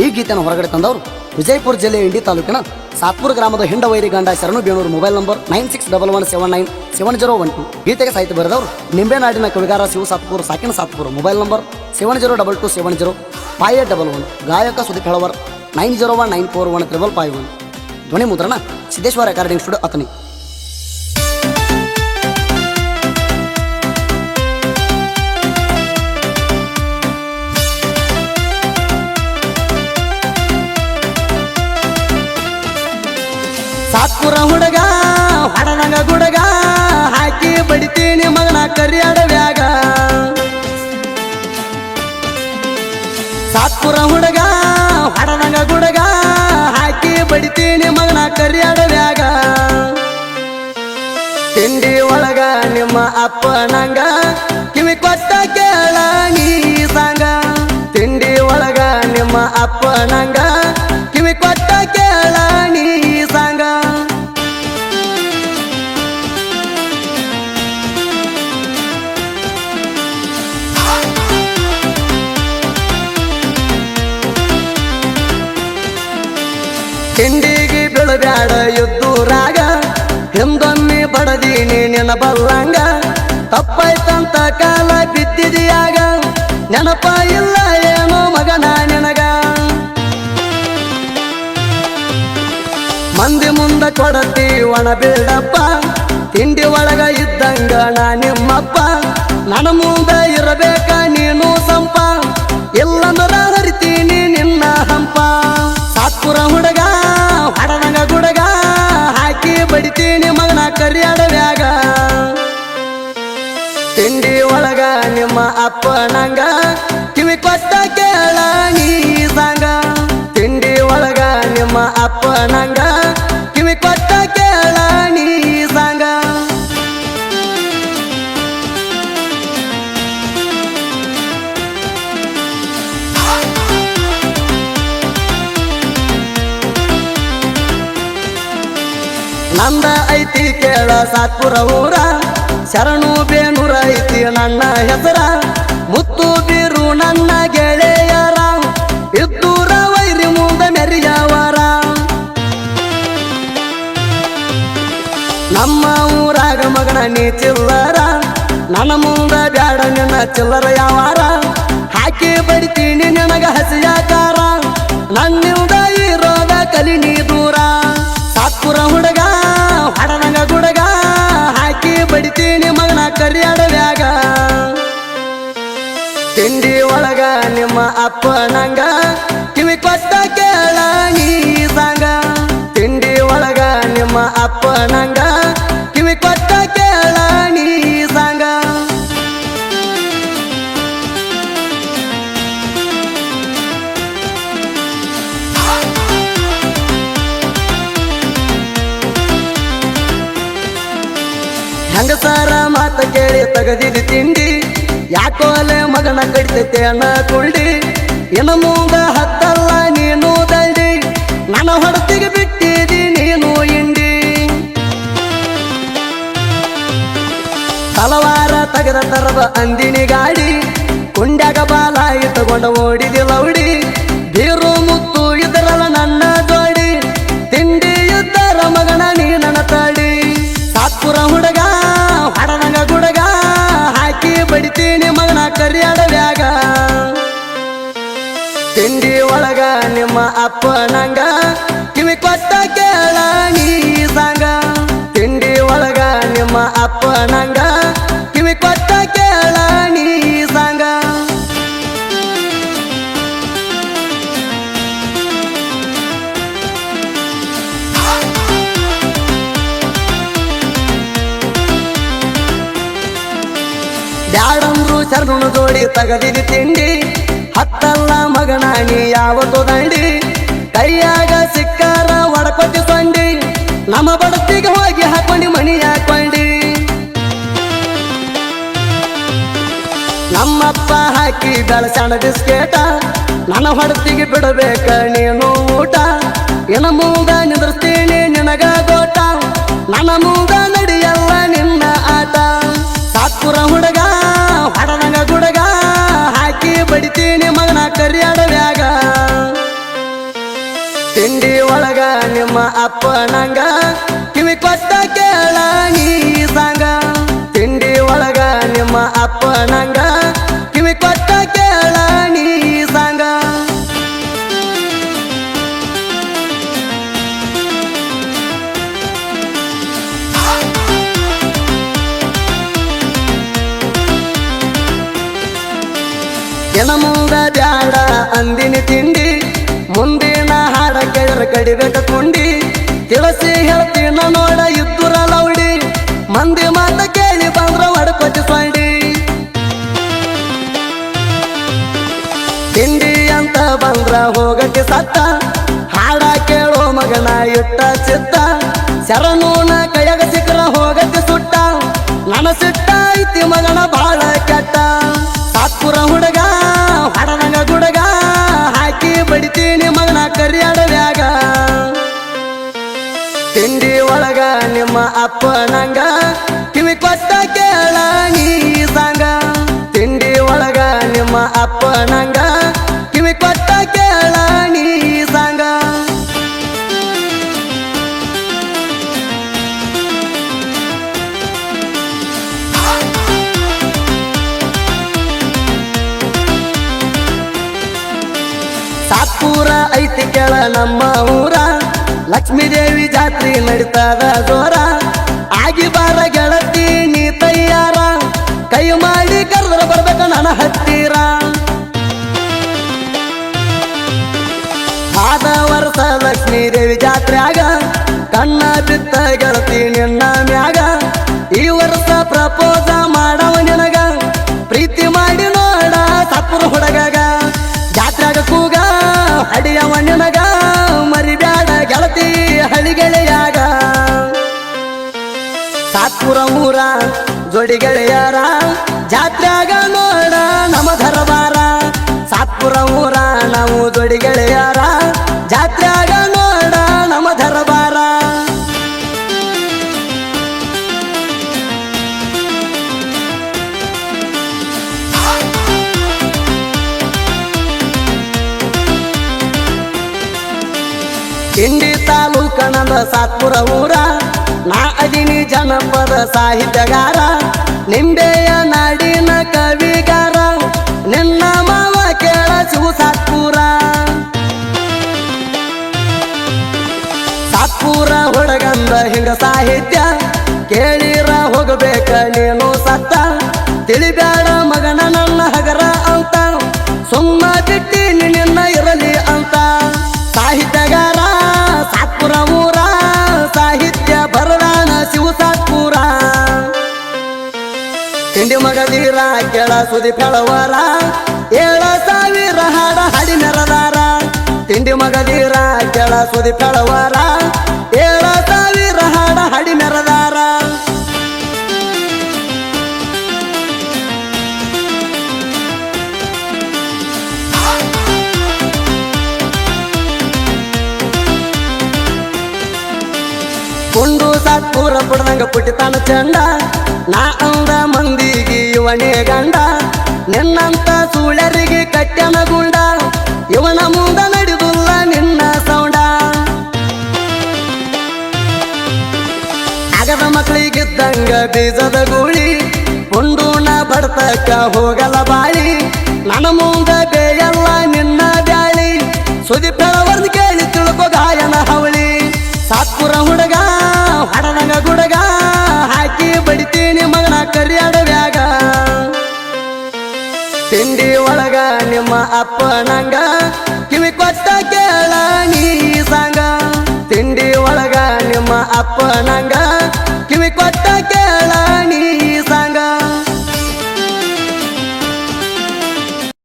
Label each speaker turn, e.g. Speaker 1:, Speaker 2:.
Speaker 1: ಈ ಗೀತೆಯನ್ನು ಹೊರಗಡೆ ತಂದವರು ವಿಜಯಪುರ ಜಿಲ್ಲೆಯ ಇಂಡಿ ತಾಲೂಕಿನ ಸಾತ್ಪುರ ಗ್ರಾಮದ ಹಿಂಡವೈರಿ ಗಂಡ Sharanu Benur mobile number nine six double one seven nine seven zero one two. ಗೀತೆಗೆ ಸಾಹಿತ್ಯ ಬರೆದವರು ನಿಂಬೆನಾಡಿನ ಕವಿಗಾರ Shiva Satpura, ಸಾಕಿನ Satpura mobile number seven zero double two seven zero five eight double one, ಗಾಯಕ Sudeep Helavar, nine zero one nine four one triple five one. ಧ್ವನಿ ಮುದ್ರಣ Siddeshwara recording studio Athani Satpura ಹುಡುಗ ಹೊಡನಗ ಗುಡಗ, ಹಾಕಿ ಬಡಿತೀನಿ ಮಗನ ಕರಿಯಾಡವ್ಯಾಗ ಸಾತ್ಪುರ ಹುಡುಗ ಹೊಡನಗ ಗುಡಗ, ಹಾಕಿ ಬಡಿತೀನಿ ಮಗನ ಕರಿಯಾಡವ್ಯಾಗ ತಿಂಡಿ ಒಳಗ ನಿಮ್ಮ ಅಪ್ಪನಂಗ, ಕಿವಿ ಕೊಟ್ಟ ಕೇಳ ನೀ ಸಾಂಗ. ತಿಂಡಿ ಒಳಗ ನಿಮ್ಮ ಅಪ್ಪನಂಗ ಕಿವಿ ತಿಂಡಿಗೆ ಬೀಳಬ್ಯಾಡ ಎದ್ದೂರಾಗ ಹಿಂದೊಮ್ಮೆ ಬಡದೀನಿ ನಿನ್ನ ತಪ್ಪಾಯ್ತಂತ ಕಾಲ ಬಿದ್ದಿದೆಯಾಗ. ನೆನಪ ಇಲ್ಲ ಏನೋ ಮಗನ ನಿನಗ. ಮಂದಿ ಮುಂದ ಕೊಡತಿ ಒಣ ಬೀಳಪ್ಪ. ತಿಂಡಿ ಒಳಗ ಇದ್ದಂಗ ನಾ ನಿಮ್ಮಪ್ಪ. ನನ್ನ ಮುಂದೆ ಇರಬೇಕ ನೀನು ಸಂಪ. ಇಲ್ಲಂದ್ರ ಅಪ್ಪನಂಗ, ಕಿವಿ ಕೊಟ್ಟ ಕೇಳ ನೀ ತಿಂಡಿ ಒಳಗ ನಿಮ್ಮ ಅಪ್ಪನಂಗ, ಕಿವಿ ಕೊಟ್ಟ ಕೇಳ ನೀ ಸಂಗ. ನಂದ ಐತಿ ಕೇಳ ಸಾತ್ಪುರ ಊರ, ಶರಣು ಬೇನೂರ ಐತಿ ನನ್ನ ಹೆಸರ. ಮುತ್ತು ಬಿರು ನನ್ನ ಗೆಳೆಯರ, ಇದ್ದೂರ ವೈರಿ ಮುಂದ ಮೆರಿಯವರ. ನಮ್ಮ ಊರಾಗ ಮಗನ ನೀ ಚಿಲ್ಲರ, ನನ್ನ ಮುಂದೆ ಬ್ಯಾಡ ನಿನ್ನ ಚಿಲ್ಲರ ಯಾವಾರ. ಹಾಕಿ ಬಡಿತೀನಿ ನಿನಗ ಹಸಿಯಾಕಾರ ನನ್ನಿಂದ ಇರೋದ ಕಲಿ ನೀ ದೂರ. ಸಾತ್ಪುರ ಹುಡುಗ, ಹಡನಗ ಗುಡಗ, ಹಾಕಿ ಬಡಿತೀನಿ ಮಗನ ಕರಿಯಾಡವ್ಯಾಗ ತಿಂಡಿ ಒಳಗ ನಿಮ್ಮ ಅಪ್ಪನಂಗ ಕಿವಿ ಕೊಟ್ಟ ಕೇಳ ನೀ ಸಂಗ. ತಿಂಡಿ ಒಳಗ ನಿಮ್ಮ ಅಪ್ಪನಂಗ ಕಿವಿ ಕೊಟ್ಟ ಕೇಳ ನೀ ಸಂಗ. ಹೆಂಗಸಾರ ಮಾತ ಕೇಳಿ ತಗದಿದ ತಿಂಡಿ. ಯಾಕೋಲೆ ಮಗನ ಕಡಿತೈತೆ ಅಣ್ಣ ಕುಳ್ಳಿ? ಇನ್ನು ಮುಂದ ಹತ್ತಲ್ಲ ನೀನು ದಂಡಿ ನನ್ನ ಹೊಡತಿಗೆ ಬಿಟ್ಟಿದಿ ನೀನು ಇಂಡಿ ಹಲವಾರ ತಗದ ತರದ ಅಂದಿನಿ ಗಾಡಿ, ಕುಂಡ್ಯಾಗ ಬಾಲಾಯಿ ಇಟ್ಟುಕೊಂಡು ಓಡಿದಿ ಲೌಡಿ. ಬೀರು ಮುತ್ತು ಇದರಲ್ಲ ನನ್ನ ಕರಿಯಾಡವ್ಯಾಗ ತಿಂಡಿ ಒಳಗ ನಿಮ್ಮ ಅಪ್ಪನಂಗ ಕಿವಿ ಕೊಟ್ಟ ಕೇಳ, ನೀ ಸಂಗ. ತಿಂಡಿ ಒಳಗ ನಿಮ್ಮ ಅಪ್ಪನಂಗ ಕಿವಿ ಶರಣು ಜೋಡಿ ತಗದಿದಿ ತಿಂಡಿ. ಹತ್ತಲ್ಲ ಮಗನ ನೀ ಯಾವತ್ತು ದಂಡಿ. ಕೈಯಾಗ ಸಿಕ್ಕಾರ ಒಡಕೊಟ್ಟಿ ಸಂಡಿ. ನಮ್ಮ ಬಡತಿಗೆ ಹೋಗಿ ಹಾಕೊಂಡಿ ಮಣಿ ಹಾಕೊಂಡಿ. ನಮ್ಮಪ್ಪ ಹಾಕಿ ಬೆಳಸಣ ಬಿಸ್ಕೇಟ. ನನ್ನ ಹೊಡತಿಗೆ ಬಿಡಬೇಕ ನೀನು ಊಟ. ಏನ ಮೂಗ ನಿಂದ್ರಸ್ತೀನಿ ನಿನಗ ಗೋಟ. ನನ್ನ ಮುಂದ ನಡಿಯಲ್ಲ ನಿನ್ನ ಆಟ. ಸಾತ್ಪುರ ಹುಡುಗ ನಿಮ್ಮ ಅಪ್ಪನಂಗ ಕಿವಿ ಕೊಟ್ಟ ಕೇಳ ನೀ ಸಂಗ. ತಿಂಡಿ ಒಳಗ ನಿಮ್ಮ ಅಪ್ಪನಂಗ ಕಿವಿ ಕೊಟ್ಟ ಕೇಳ ನೀ ಸಂಗ. ಎನ ಮುಂದ ಬ್ಯಾಡ ಅಂದಿನ ತಿಂಡಿ. ಕೇಳರ ಕಡಿಬೇಕ ಕುಂಡಿ. ತಿಳಿಸಿ ಹೇಳ್ತೀನ ನೋಡ ಇದ್ದುರ ಲೌಡಿ. ಮಂದಿ ಮಾತ ಕೇಳಿ ಬಂದ್ರ ಒಡಕೊಚ್ಚಿ ಸಾಂಡಿ ತಿಂಡಿ ಅಂತ ಬಂದ್ರ ಹೋಗಕ್ಕೆ ಸತ್ತ. ಹಾಡ ಕೇಳೋ ಮಗನ ಇಟ್ಟ ಚಿತ್ತ. ಶರಣೂನ ಕೈಯಾಗ ಸಿಕ್ಕರ ಹೋಗಕ್ಕೆ ಸುಟ್ಟ. ನನ್ನ ಸಿಟ್ಟ ಐತಿ ಮಗನ ಬಾಳ ಅಪ್ಪನಂಗ, ಕಿವಿ ಕೊಟ್ಟ ಕೇಳ ನೀ ಸಂಗ ತಿಂಡಿ ಒಳಗ ನಿಮ್ಮ ಅಪ್ಪನಂಗ, ಕಿವಿ ಕೊಟ್ಟ ಕೇಳ ನೀ ಸಂಗ ಸಾತ್ಪುರ ಐತಿ ಕೇಳ ನಮ್ಮ ಊರ. ಲಕ್ಷ್ಮೀ ದೇವಿ ಜಾತ್ರೆ ನಡೀತದ ಜೋರ. ಜಾತ್ರ್ಯಾಗ ಕಣ್ಣ ಬಿತ್ತ ಗೆಳತಿ ನಿನ್ನ ಮ್ಯಾಗ. ಈ ವರ್ಷ ಪ್ರಪೋಸ ಮಾಡವ ನಿನಗ, ಪ್ರೀತಿ ಮಾಡಿ ನೋಡ ತಪ್ಪರು ಹುಡುಗಗ. ಜಾತ್ರಾಗ ಕೂಗ ಅಡಿಯವ ನಿನಗ, ಮರಿಬ್ಯಾಡ ಗೆಳತಿ ಹಳಿಗೆಳೆಯಾಗ. ಸಾತ್ಪುರ ಊರ ಜೋಡಿ ಗೆಳೆಯಾರ. ಜಾತ್ರಾಗ ನೋಡ ನಮ ದರಬಾರ. ಸಾತ್ಪುರ ಊರ ನಾವು ಜೋಡಿ ಗೆಳೆಯಾರ. ಜಾತ್ರಾಗ ನೋಡ ತಾಲೂಕಣದ ಸಾತ್ಪುರ ಊರ. ನಾ ಅದಿನಿ ಜನಪದ ಸಾಹಿತ್ಯಗಾರ. ನಿಂಬೆಯ ನಾಡಿನ ಕವಿಗಾರ. ನಿನ್ನ ಮಾವ ಕೇಳ ಸಾತ್ಪುರ. ಸಾತ್ಪುರ ಹುಡುಗಂದ ಹಿಂಗ ಸಾಹಿತ್ಯ? ಕೇಳಿರ ಹೋಗಬೇಕ ನೀನು ಸತ್ತ. ತಿಳಿಬೇಡ ಮಗನ ನನ್ನ ಹಗರ ಅಂತ. ಸುಮ್ಮ ಬಿಟ್ಟಿ ನಿನ್ನ ಇರಲಿ ಅಂತ. ಸಾಹಿತ್ಯಗಾರ ಸಾತ್ಪುರ ಊರ, ಸಾಹಿತ್ಯ ಬರದಾನ ಶಿವ ಸಾತ್ಪುರ. ತಿಂಡಿ ಮಗದೀರ ಕೆಳ ಸುದಿ ಕಳವರ ಏಳ ಸಾವಿರ ಹಾಡ ಹಾಡಿ ಮೆರದಾರ ತಿಂಡಿ ಮಗದೀರ ಕೆಳ ಸುದಿ ಫೆಳವರ ಕುಂಡು ಸಾತ್ಪುರ ಪುಡ್ದಂಗ ಪುಟ್ಟಿತಾನ ಚಂಡ. ನಾ ಅಂದ ಮಂದಿಗೆ ಇವನೇ ಗಂಡ. ನಿನ್ನಂತ ಸುಳ್ಯರಿಗೆ ಕಟ್ಟನ ಗುಂಡ. ಇವನ ಮುಂದ ನಡೆದುಲ್ಲ ನಿನ್ನ ಸೌಂಡ. ಆಗದ ಮಕ್ಕಳಿಗಿದ್ದಂಗ ಬೀಜದ ಗೂಳಿ. ಕುಂಡೂನ ಬಡ್ತಕ್ಕ ಹೋಗಲ ಬಾಳಿ. ನನ್ನ ಮುಂದ ಬೇಯಲ್ಲ ನಿನ್ನ ಬ್ಯಾಳಿ. ಸುದೀಪ್ ಬೆಳವರ್ದು ಸಾತ್ಪುರ ಹುಡುಗ, ಹಡನಗ ಗುಡಗ, ಹಾಕಿ ಬಡಿತೀನಿ ಮಗನ ಕರಿಯಾಡವ್ಯಾಗ ತಿಂಡಿ ಒಳಗ ನಿಮ್ಮ ಅಪ್ಪನಂಗ ಕಿವಿ ಕೊಟ್ಟ ಕೇಳ ನೀ ಸಾಂಗ. ತಿಂಡಿ ಒಳಗ ನಿಮ್ಮ ಅಪ್ಪನಂಗ ಕಿವಿ ಕೊಟ್ಟ ಕೇಳ